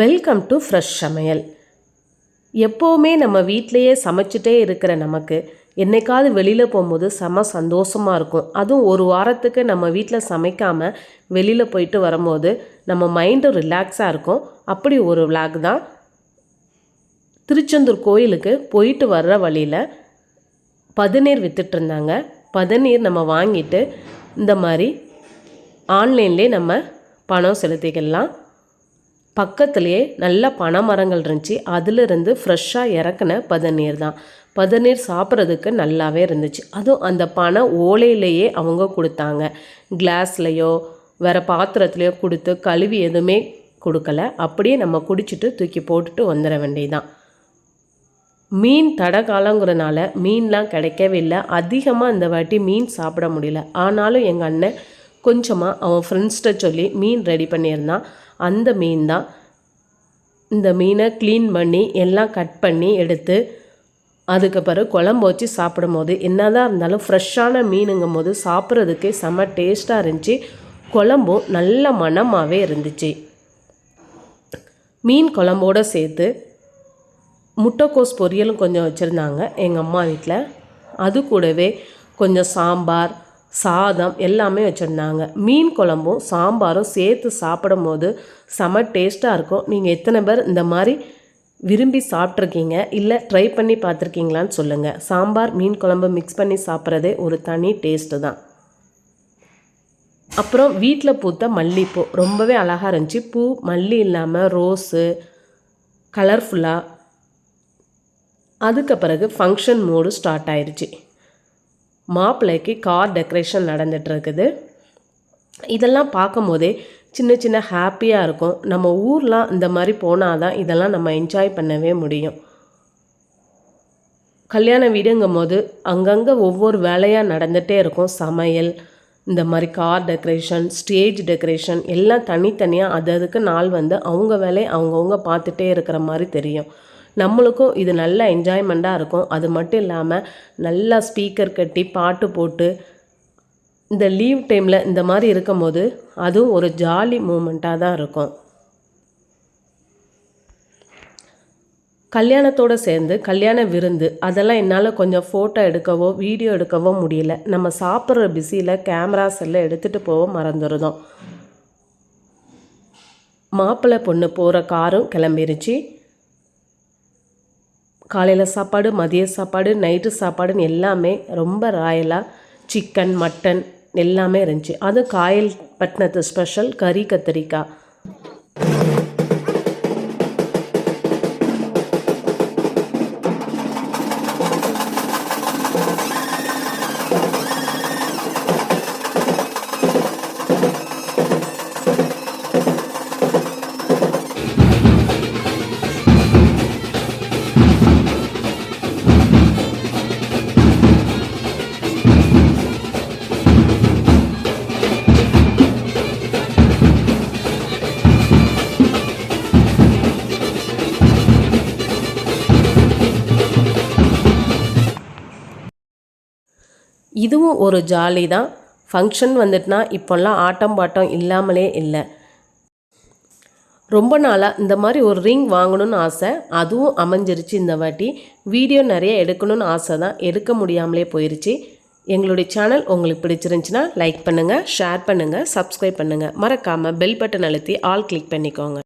Welcome to fresh சமையல். எப்போவுமே நம்ம வீட்டிலையே சமைச்சிட்டே இருக்கிற நமக்கு என்னைக்காவது வெளியில் போகும்போது செம சந்தோஷமாக இருக்கும். அதுவும் ஒரு வாரத்துக்கு நம்ம வீட்டில் சமைக்காமல் வெளியில் போயிட்டு வரும்போது நம்ம மைண்டு ரிலாக்ஸாக இருக்கும். அப்படி ஒரு விளாக் தான். திருச்செந்தூர் கோயிலுக்கு போயிட்டு வர்ற வழியில் பதநீர் வித்துட்டு பதநீர் நம்ம வாங்கிட்டு இந்த மாதிரி ஆன்லைன்லேயே நம்ம பணம் செலுத்திக்கலாம். பக்கத்துலேயே நல்ல பனைமரங்கள் இருந்துச்சு. அதிலிருந்து ஃப்ரெஷ்ஷாக இறக்குன பதநீர் தான். பதநீர் சாப்பிட்றதுக்கு நல்லாவே இருந்துச்சு. அதுவும் அந்த பனை ஓலையிலேயே அவங்க கொடுத்தாங்க. கிளாஸ்லேயோ வேறு பாத்திரத்துலையோ கொடுத்து கழுவி எதுவுமே கொடுக்கல. அப்படியே நம்ம குடிச்சிட்டு தூக்கி போட்டுட்டு வந்துட வேண்டியதுதான். மீன் தடை காலங்கிறனால மீன்லாம் கிடைக்கவே இல்லை. அதிகமாக இந்த வாட்டி மீன் சாப்பிட முடியல. ஆனாலும் எங்கள் அண்ணன் கொஞ்சமாக அவன் ஃப்ரெண்ட்ஸ்கிட்ட சொல்லி மீன் ரெடி பண்ணியிருந்தான். அந்த மீன் தான். இந்த மீனை க்ளீன் பண்ணி எல்லாம் கட் பண்ணி எடுத்து அதுக்கு பிறகு குழம்பு வச்சு சாப்பிடும் போது என்னதான் இருந்தாலும் ஃப்ரெஷ்ஷான மீனுங்கும் போது சாப்பிட்றதுக்கே செம்ம டேஸ்ட்டாக இருந்துச்சு. குழம்பும் நல்ல மணமாகவே இருந்துச்சு. மீன் குழம்போடு சேர்த்து முட்டைக்கோஸ் பொரியலும் கொஞ்சம் வச்சுருந்தாங்க எங்கள் அம்மா வீட்டில் அது கூடவே கொஞ்சம் சாம்பார் சாதம் எல்லாமே வச்சுருந்தாங்க. மீன் குழம்பும் சாம்பாரும் சேர்த்து சாப்பிடும் போது செம டேஸ்ட்டாக இருக்கும். நீங்கள் எத்தனை பேர் இந்த மாதிரி விரும்பி சாப்பிட்ருக்கீங்க இல்லை ட்ரை பண்ணி பார்த்துருக்கீங்களான்னு சொல்லுங்கள் சாம்பார் மீன் குழம்பு மிக்ஸ் பண்ணி சாப்பிட்றதே ஒரு தனி டேஸ்ட்டு தான். அப்புறம் வீட்டில் பூத்த மல்லிப்பூ. ரொம்பவே அழகாக இருந்துச்சு. பூ மல்லி இல்லாமல் ரோஸு கலர்ஃபுல்லாக அதுக்கு பிறகு ஃபங்க்ஷன் மூடு ஸ்டார்ட் ஆயிடுச்சு மாப்பிள்ளைக்கு கார் டெக்கரேஷன் நடந்துகிட்ருக்குது இதெல்லாம் பார்க்கும் போதே சின்ன சின்ன ஹாப்பியாக இருக்கும். நம்ம ஊர்லாம் இந்த மாதிரி போனால் தான் இதெல்லாம் நம்ம என்ஜாய் பண்ணவே முடியும். கல்யாண வீடுங்கும் போது அங்கங்கே ஒவ்வொரு வேலையாக நடந்துகிட்டே இருக்கும். சமையல் இந்த மாதிரி கார் டெக்கரேஷன் ஸ்டேஜ் டெக்கரேஷன் எல்லாம் தனித்தனியாக அது அதுக்கு நாள் வந்து அவங்க வேலையை அவங்கவுங்க பார்த்துட்டே இருக்கிற மாதிரி தெரியும். நம்மளுக்கும் இது நல்ல என்ஜாய்மெண்ட்டாக இருக்கும். அது மட்டும் இல்லாமல் நல்லா ஸ்பீக்கர் கட்டி பாட்டு போட்டு இந்த லீவ் டைமில் இந்த மாதிரி இருக்கும்போது அதுவும் ஒரு ஜாலி மூமெண்ட்டாக தான் இருக்கும். கல்யாணத்தோடு சேர்ந்து கல்யாண விருந்து அதெல்லாம் என்னால் கொஞ்சம் ஃபோட்டோ எடுக்கவோ வீடியோ எடுக்கவோ முடியல. நம்ம சாப்பிட்ற பிஸியில் கேமராஸ் எல்லாம் எடுத்துகிட்டு போக மறந்துருந்தோம் மாப்பிள்ளை பொண்ணு போகிற காரும் கிளம்பிருச்சு. காலையில் சாப்பாடு மதிய சாப்பாடு நைட்டு சாப்பாடுன்னு எல்லாமே ரொம்ப ராயலாக சிக்கன் மட்டன் எல்லாமே இருந்துச்சு. அது காயல் பட்டினத்து ஸ்பெஷல் கறி கத்திரிக்காய் இதுவும் ஒரு ஜாலி தான். ஃபங்க்ஷன் வந்துட்டுனா இப்போல்லாம் ஆட்டம் பாட்டம் இல்லாமலே இல்லை. ரொம்ப நாளாக இந்த மாதிரி ஒரு ரிங் வாங்கணும்னு ஆசை. அதுவும் அமைஞ்சிருச்சு இந்த வாட்டி. வீடியோ நிறைய எடுக்கணும்னு ஆசை தான். எடுக்க முடியாமலே போயிடுச்சு எங்களுடைய சேனல் உங்களுக்கு பிடிச்சிருந்துச்சின்னா லைக் பண்ணுங்கள் ஷேர் பண்ணுங்கள் சப்ஸ்கிரைப் பண்ணுங்கள் மறக்காமல் பெல் பட்டன் அழுத்தி ஆல் கிளிக் பண்ணிக்கோங்க.